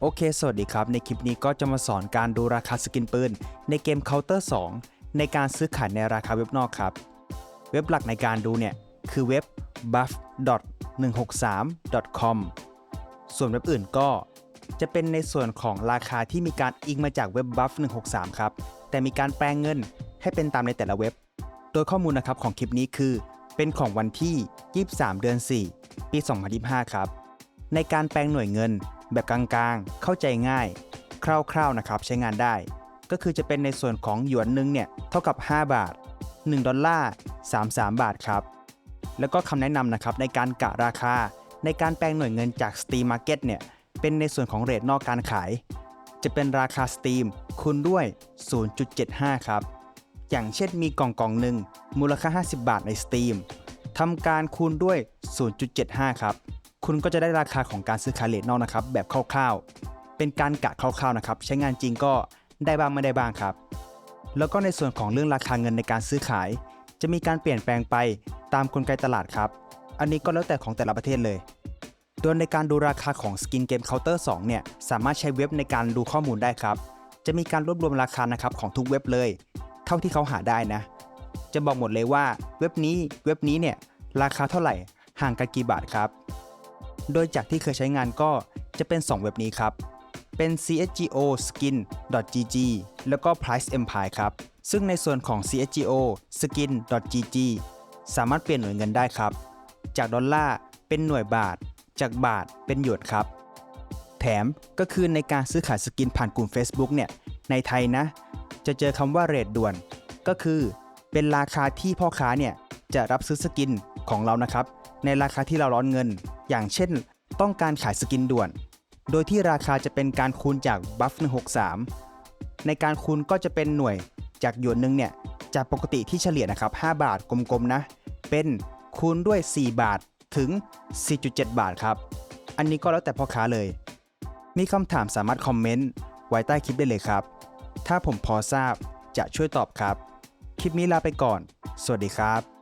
โอเค สวัสดีครับ ในคลิปนี้ก็จะมาสอนการดูราคาสกินปืน ในเกม Counter 2 ในการซื้อขายในราคาเว็บนอกครับ เว็บหลักในการดูเนี่ย คือเว็บ buff.163.com ส่วนเว็บอื่นก็จะเป็นในส่วนของราคาที่มีการอิงมาจากเว็บ buff 163 ครับ แต่มีการแปลงเงินให้เป็นตามในแต่ละเว็บ โดยข้อมูลนะครับของคลิปนี้คือ เป็นของวันที่ 23 เดือน 4 ปี 2025 ครับ ในการแปลงหน่วยเงิน แบบกลางๆ เข้าใจง่าย คร่าวๆนะครับใช้งานได้ ก็คือจะเป็นในส่วนของหยวนหนึงเนี่ยเท่ากับ 5 บาท 1 ดอลลาร์ 33 บาทครับ แล้วก็คำแนะนำนะครับในการกะราคา ในการแปลงหน่วยเงินจาก Steam Market เนี่ยเป็นในส่วนของเรทนอกการขาย จะเป็นราคา Steam คูณด้วย 0.75 ครับ อย่างเช่นมีกล่องกล่องหนึ่งมูลค่า 50 บาทใน Steam ทำการคูณด้วย 0.75 ครับ คุณก็จะได้ราคาของการซื้อขายเลทนอกนะครับแบบคร่าวๆ เป็นการกะคร่าวๆนะครับใช้งานจริงก็ได้บ้างไม่ได้บ้างครับ แล้วก็ในส่วนของเรื่องราคาเงินในการซื้อขาย จะมีการเปลี่ยนแปลงไปตามกลไกตลาดครับ อันนี้ก็แล้วแต่ของแต่ละประเทศเลยโดยในการดูราคาของสกินเกมเคาน์เตอร์2เนี่ยสามารถใช้เว็บในการดูข้อมูลได้ครับ จะมีการรวบรวมราคานะครับของทุกเว็บเลย เท่าที่เขาหาได้นะ จะบอกหมดเลยว่าเว็บนี้เว็บนี้เนี่ยราคาเท่าไหร่ห่างกันกี่บาทครับ โดยจากที่เคยใช้งานก็จะเป็น 2 เว็บนี้ครับ เป็น CSGO skin.gg แล้วก็ Price Empire ครับ ซึ่งในส่วนของ CSGO skin.gg สามารถเปลี่ยนหน่วยเงินได้ครับ จากดอลลาร์เป็นหน่วยบาท จากบาทเป็นหยวนครับ แถมก็คือในการซื้อขายสกินผ่านกลุ่ม Facebook เนี่ย ในไทยนะ จะเจอคำว่าเรทด่วน ก็คือเป็นราคาที่พ่อค้าเนี่ย จะรับซื้อสกินของเรานะครับ ในราคาที่เราร้อนเงิน อย่างเช่น ต้องการขายสกินด่วน โดยที่ราคาจะเป็นการคูณจากบัฟ163 ในการคูณก็จะเป็นหน่วยจากหยวนหนึ่งเนี่ยจากปกติที่เฉลี่ยนะครับ 5 บาทกลมๆนะ เป็นคูณด้วย 4 บาทถึง 4.7 บาทครับ อันนี้ก็แล้วแต่พ่อค้าเลย มีคำถามสามารถคอมเมนต์ไว้ใต้คลิปได้เลยครับ ถ้าผมพอทราบจะช่วยตอบครับ คลิปนี้ลาไปก่อน สวัสดีครับ